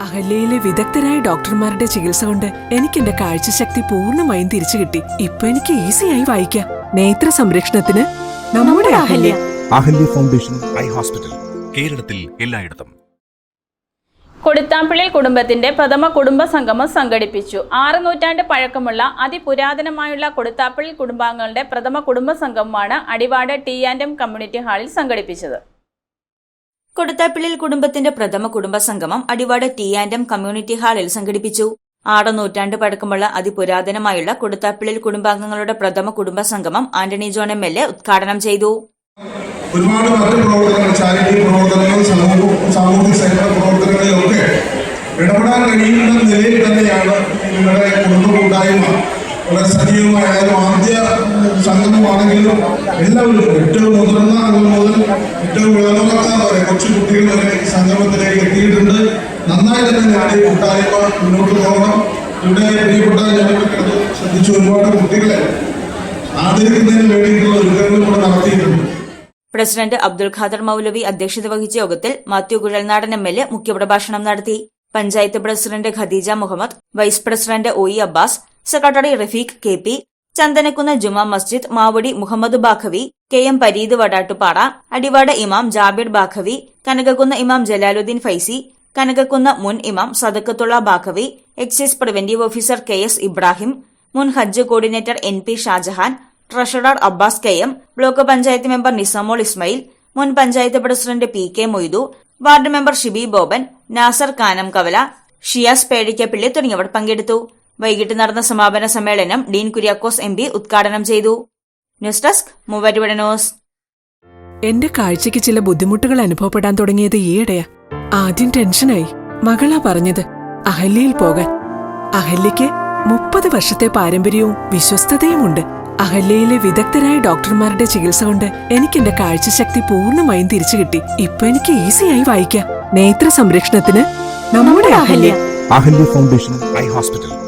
അഹല്യയിലെ വിദഗ്ധരായ ഡോക്ടർമാരുടെ ചികിത്സ കൊണ്ട് എനിക്ക് എന്റെ കാഴ്ചശക്തി പൂർണമായും തിരിച്ചു കിട്ടി. ഇപ്പൊ എനിക്ക് ഈസിയായി വായിക്കാം. നേത്ര സംരക്ഷണത്തിന് നമ്മുടെ Ahalya. Ahalya. Foundation eye hospital കേരളത്തിൽ എല്ലായിടത്തും. കൊടുത്താമ്പിള്ളി കുടുംബത്തിന്റെ പ്രഥമ കുടുംബ സംഗമം സംഘടിപ്പിച്ചു. ആറ് നൂറ്റാണ്ട് പഴക്കമുള്ള അതിപുരാതനമായുള്ള കൊടുത്താപ്പിള്ളി കുടുംബാംഗങ്ങളുടെ പ്രഥമ കുടുംബ സംഗമമാണ് Adivad T and M community ഹാളിൽ സംഘടിപ്പിച്ചത്. കൊടുത്താപ്പിള്ളിൽ കുടുംബത്തിന്റെ പ്രഥമ കുടുംബ സംഗമം Adivad T and M community ഹാളിൽ സംഘടിപ്പിച്ചു. ആറ് നൂറ്റാണ്ട് പഴക്കമുള്ള അതിപുരാതനമായുള്ള കൊടുത്താപ്പിള്ളിൽ കുടുംബാംഗങ്ങളുടെ പ്രഥമ കുടുംബ സംഗമം Antony John M L A ഉദ്ഘാടനം ചെയ്തു. ഒരുപാട് മറ്റ് പ്രവർത്തനങ്ങൾ ചാരിറ്റി പ്രവർത്തനങ്ങൾ സാമൂഹിക സേവന പ്രവർത്തനങ്ങളിലൊക്കെ ഇടപെടാൻ കഴിയുന്ന നിലയിൽ തന്നെയാണ് നിങ്ങളുടെ കുടുംബ കൂട്ടായ്മ വളരെ സജീവമായാലും ആദ്യ സംഗമമാണെങ്കിലും എല്ലാവരും ഏറ്റവും മുതിർന്ന അംഗം മുതൽ ഏറ്റവും ഇളമക്കാർ വരെ കൊച്ചു കുട്ടികൾ വരെ ഈ സംഗമത്തിലേക്ക് എത്തിയിട്ടുണ്ട്. നന്നായി തന്നെ ഞാൻ ഈ കൂട്ടായ്മ മുന്നോട്ട് പോകണം. ഇവിടെ പ്രിയപ്പെട്ട ഞങ്ങൾക്ക് ശ്രദ്ധിച്ച ഒരുപാട് കുട്ടികളെ ആദരിക്കുന്നതിന് വേണ്ടിയിട്ടുള്ള ഒരുക്കങ്ങൾ കൂടെ നടത്തിയിട്ടുണ്ട്. പ്രസിഡന്റ് അബ്ദുൽ ഖാദർ മൗലവി അധ്യക്ഷത വഹിച്ച യോഗത്തിൽ Mathew Kuzhalnadan M L A മുഖ്യപ്രഭാഷണം നടത്തി. Panchayat president Khadeeja Muhammad vice president O E Abbas secretary Rafeeq K P Chandanakkunnu Juma Masjid Mavadi Muhammad Baqavi K M Pareed Vadattupara Adivad ഇമാം ജാബിർ ബാഖവി കനകക്കുന്ന് ഇമാം ജലാലുദ്ദീൻ ഫൈസി കനകക്കുന്ന് മുൻ ഇമാം Sadakkathulla Baqavi excise preventive officer K S Ibrahim മുൻ Hajj coordinator N P Shajahan treasurer Abbas K M block panchayat member Nisamol Ismail മുൻ panchayat president P K Moidu ward member Shibi Boban Nasar Kanam Kavala Shiyas Pedikkappilly തുടങ്ങിയവർ പങ്കെടുത്തു. വൈകിട്ട് നടന്ന സമാപന സമ്മേളനം Dean Kuriakose M P ഉദ്ഘാടനം ചെയ്തു. News desk Muvattupuzha news. എന്റെ കാഴ്ചയ്ക്ക് ചില ബുദ്ധിമുട്ടുകൾ അനുഭവപ്പെടാൻ തുടങ്ങിയത് ഈയിടെയാ. ആദ്യം ടെൻഷനായി. മകളാ പറഞ്ഞത് അഹല്യയിൽ പോകാൻ. അഹല്യയ്ക്ക് മുപ്പത് വർഷത്തെ പാരമ്പര്യവും വിശ്വസ്തതയുമുണ്ട്. അഹല്യയിലെ വിദഗ്ധരായ ഡോക്ടർമാരുടെ ചികിത്സ കൊണ്ട് എനിക്ക് എന്റെ കാഴ്ചശക്തി പൂർണമായും തിരിച്ചു കിട്ടി. ഇപ്പൊ എനിക്ക് ഈസിയായി വായിക്കാം. നേത്ര സംരക്ഷണത്തിന് നമ്മുടെ Ahalya. Ahalya foundation eye hospital.